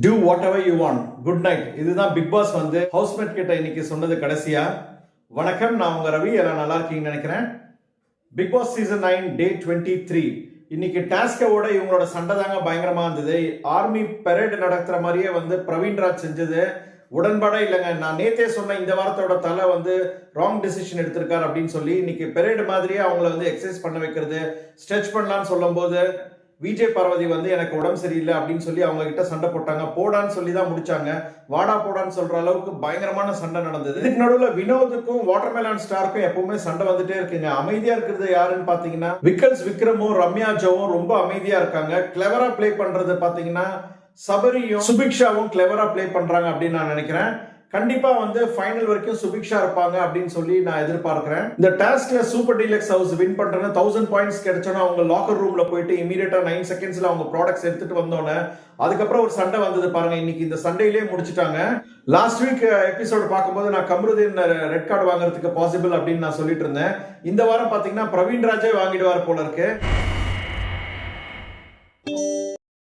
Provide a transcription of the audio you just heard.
Do whatever you want good night இதுதான் Bigg Boss வந்து housemate கிட்ட இன்னைக்கு சொன்னது கடைசியா. வணக்கம் நான் உங்க ரவி. எல்லாம் நல்லா இருக்கீங்கன்னு நினைக்கிறேன். Bigg Boss season nine day twenty three இன்னைக்கு டாஸ்கோட இவங்களோட சண்டை தாங்க பயங்கரமா இருந்தது. ஆர்மி பெரேடு நடத்துற மாதிரியே வந்து பிரவீன்ராஜ் செஞ்சது. உடன்பாடே இல்லைங்க. நான் நேத்தே சொன்ன இந்த வாரத்தோட தலை வந்து ராங் டெசிஷன் எடுத்திருக்காரு அப்படின்னு சொல்லி இன்னைக்கு பெரேடு மாதிரியே அவங்கள வந்து எக்ஸசைஸ் பண்ண வைக்கிறது ஸ்ட்ரெச் பண்ணலாம்னு சொல்லும்போது விஜய் பார்வதி வந்து எனக்கு உடம்பு சரியில்லை அப்படின்னு சொல்லி அவங்க கிட்ட சண்டை போட்டாங்க. போடான்னு சொல்லி தான் முடிச்சாங்க. வாடா போடான்னு சொல்ற அளவுக்கு பயங்கரமான சண்டை நடந்தது. இதுக்கு நடுவில் வினோதுக்கும் வாட்டர்மெலான் ஸ்டாருக்கும் எப்பவுமே சண்டை வந்துட்டே இருக்குங்க. அமைதியா இருக்கிறது யாருன்னு பாத்தீங்கன்னா விக்கல்ஸ் விக்ரமும் ரம்யா ஜோவும் ரொம்ப அமைதியா இருக்காங்க. கிளவரா ப்ளே பண்றது பாத்தீங்கன்னா சபரியும் சுபிக்ஷாவும் கிளவரா ப்ளே பண்றாங்க அப்படின்னு நான் நினைக்கிறேன். கண்டிப்பா வந்து ஃபைனல் வரைக்கும் சுபிக்ஷா இருப்பாங்க அப்படின்னு சொல்லி நான் எதிர்பார்க்கிறேன். இந்த டாஸ்க்ல சூப்பர் டீலக்ஸ் ஹவுஸ் வின் பண்றேன்னு தௌசண்ட் பாயிண்ட்ஸ் கிடைச்சோன்னா அவங்க லாக்கர் ரூம்ல போயிட்டு இமீடியட்டா நைன் செகண்ட்ஸ்ல அவங்க ப்ராடக்ட்ஸ் எடுத்துட்டு வந்தோன்னே அதுக்கப்புறம் ஒரு சண்டை வந்தது பாருங்க. இன்னைக்கு இந்த சண்டையிலேயே முடிச்சிட்டாங்க. லாஸ்ட் வீக் எபிசோடு பார்க்கும்போது நான் கமருதீன் ரெட் கார்டு வாங்குறதுக்கு பாசிபிள் அப்படின்னு நான் சொல்லிட்டு இருந்தேன். இந்த வாரம் பாத்தீங்கன்னா பிரவீன் ராஜே வாங்கிடுவார் போல இருக்கு.